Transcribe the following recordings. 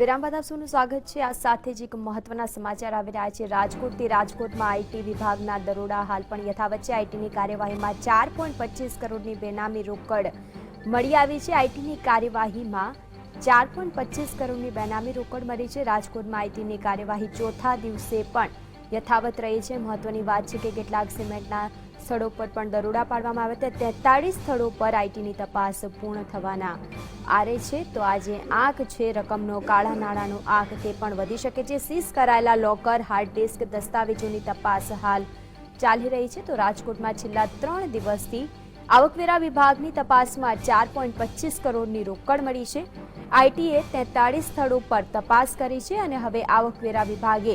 વિરામ બાદ સૌનું સ્વાગત છે. આ સાથે જ એક મહત્વના સમાચાર આવી રહ્યા છે. રાજકોટથી રાજકોટમાં આઈટી વિભાગના દરોડા હાલ પણ યથાવત છે. આઈટીની કાર્યવાહીમાં ચાર પોઈન્ટ પચીસ કરોડની બેનામી રોકડ મળી આવી છે. આઈટીની કાર્યવાહીમાં ચાર પોઈન્ટ પચીસ કરોડની બેનામી રોકડ મળી છે. રાજકોટમાં આઈટીની કાર્યવાહી ચોથા દિવસે પણ યથાવત રહી છે. મહત્વની વાત છે કે કેટલાક સિમેન્ટના સ્થળો પર પણ દરોડા પાડવામાં આવ્યા હતા તેતાળીસ સ્થળો પર આઈટીની તપાસ પૂર્ણ થવાના આરે છે. તો આજે આંક છે રકમનો. કાળા નાણાંનો આંક તે પણ વધી શકે છે. સીઝ કરાયેલા લોકર, હાર્ડ ડિસ્ક દસ્તાવેજોની તપાસ હાલ ચાલી રહી છે. તો રાજકોટમાં છેલ્લા ત્રણ દિવસથી આવકવેરા વિભાગની તપાસમાં ચાર પોઈન્ટ પચીસ કરોડની રોકડ મળી છે. આઈટીએ તેતાળીસ સ્થળો પર તપાસ કરી છે અને હવે આવકવેરા વિભાગે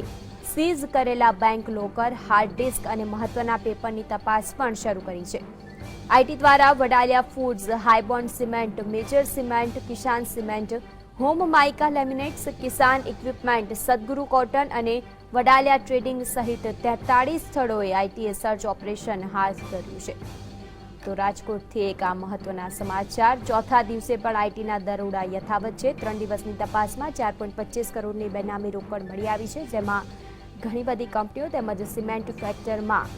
સીઝ કરેલા બેંક લોકર, હાર્ડ ડિસ્ક અને મહત્વના પેપરની તપાસ પણ શરૂ કરી છે. આઈટી દ્વારા Vadaliya foods hibond cement, major cement, Kisan cement, home mica laminates, Kisan equipment, Sadguru cotton અને વડાલિયા ટ્રેડિંગ સહિત તેતાળીસ સ્થળોએ આઈટીએ સર્ચ ઓપરેશન હાથ ધર્યું છે. તો રાજકોટથી એક આ મહત્વના સમાચાર. ચોથા દિવસે પણ આઈટીના દરોડા યથાવત છે. ત્રણ દિવસની તપાસમાં ચાર પોઈન્ટ પચીસ કરોડની બેનામી રોકડ મળી આવી છે, જેમાં ઘણી બધી કંપનીઓ તેમજ સિમેન્ટ ફેક્ટરમાં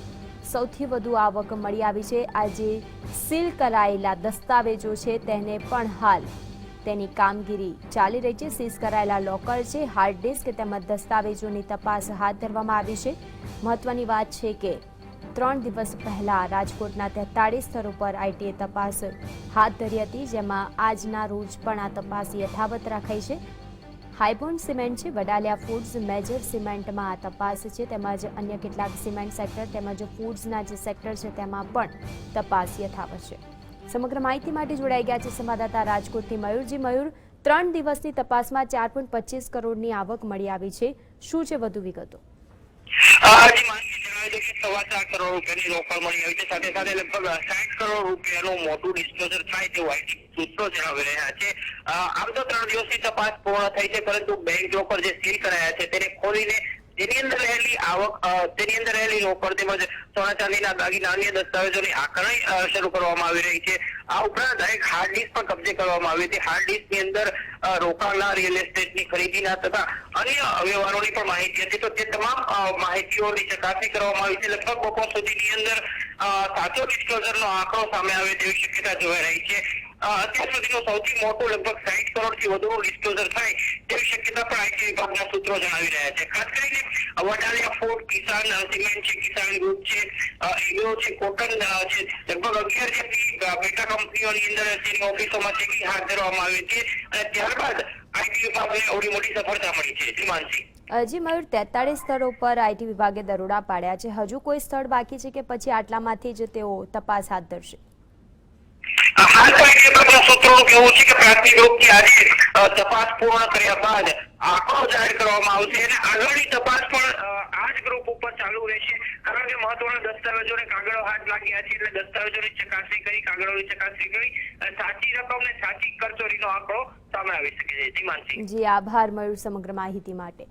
સૌથી વધુ આવક મળી આવી છે. આજે સીલ કરાયેલા દસ્તાવેજો છે તેને પણ હાલ તેની કામગીરી ચાલી રહી છે. સીઝ કરાયેલા લોકર છે, હાર્ડ ડિસ્ક તેમજ દસ્તાવેજોની તપાસ હાથ ધરવામાં આવી છે. મહત્વની વાત છે કે ત્રણ દિવસ પહેલા રાજકોટના તેતાળીસ સ્થળો પર આઈટીએ તપાસ હાથ ધરી હતી, જેમાં આજના રોજ પણ આ તપાસ યથાવત રાખાઈ છે. હાઈબોન્ડ સિમેન્ટ છે, વડાલિયા ફૂડ્સ મેજર સિમેન્ટમાં આ તપાસ છે, તેમજ અન્ય કેટલાક સિમેન્ટ સેક્ટર તેમજ ફૂડ્સના જે સેક્ટર છે, તેમાં પણ તપાસ યથાવત છે. સમગ્ર માહિતી માટે જોડાઈ ગયા છે સંવાદદાતા રાજકોટથી મયુરજી મયુર, ત્રણ દિવસની તપાસમાં ચાર પોઈન્ટ પચીસ કરોડની આવક મળી આવી છે. શું છે વધુ વિગતો? સાથે સાથે લગભગ સાઠ કરોડ રૂપિયાનું મોટું ડિસ્ક્લોઝર થાય તેવું સૂત્રો જણાવી રહ્યા છે. આમ તો ત્રણ દિવસની તપાસ પૂર્ણ થઈ છે, પરંતુ બેંક લોકર જે સીલ કરાયા છે, તેને ખોલીને તેની અંદર રહેલી આવક તેની અંદર રહેલી રોકડ તેમજ સોના ચાંદીના દાગીના અન્ય દસ્તાવેજોની આકારણી શરૂ કરવામાં આવી રહી છે. આ ઉપરાંત એક હાર્ડ ડિસ્ક પણ કબજે કરવામાં આવી હતી. હાર્ડ ડિસ્કની અંદર રોકાણના રિયલ એસ્ટેટની ખરીદીના તથા અન્ય વ્યવહારોની પણ માહિતી હતી. તો તે તમામ માહિતીઓની ચકાસણી કરવામાં આવી છે. લગભગ બપોર સુધીની અંદર સાચો ડિસ્ક્લોઝરનો આંકડો સામે આવે તેવી શક્યતા જોવાઈ રહી છે. અત્યાર સુધીનો સૌથી મોટો લગભગ સાઠ કરોડથી વધુનું ડિસ્ક્લોઝર થાય તેવી શક્યતા પણ આઈટી વિભાગના સૂત્રો જણાવી રહ્યા છે. ખાસ કરીને વડાલિયા ફોર્ટ, કિસાન, સિમેન્ટ છે, કિસાન ગ્રુપ છે એગ્રો છે, કોટન છે. લગભગ અગિયાર જેટલી પેટા કંપનીઓની અંદર તેની ઓફિસોમાં ચેકિંગ હાથ ધરવામાં આવી હતી અને ત્યારબાદ આઈટી વિભાગને આવડી મોટી સફળતા મળી છે. જી જી મયુર, તેતાળીસ સ્થળો પર આઈટી વિભાગે દરોડા પાડ્યા છે. હજુ કોઈ સ્થળ બાકી છે કે પછી આટલામાંથી જ તેઓ તપાસ હાથ ધરશે? આગળની તપાસ પણ આ જ ગ્રુપ ઉપર ચાલુ રહેશે. કારણ કે મહત્વના દસ્તાવેજોને કાગળો હાથ લાગ્યા છે એટલે દસ્તાવેજોની ચકાસણી કરી, કાગળોની ચકાસણી કરી સાચી રકમ ને સાચી કરચોરીનો આંકડો સામે આવી શકે છે. જી આભાર મયુર સમગ્ર માહિતી માટે.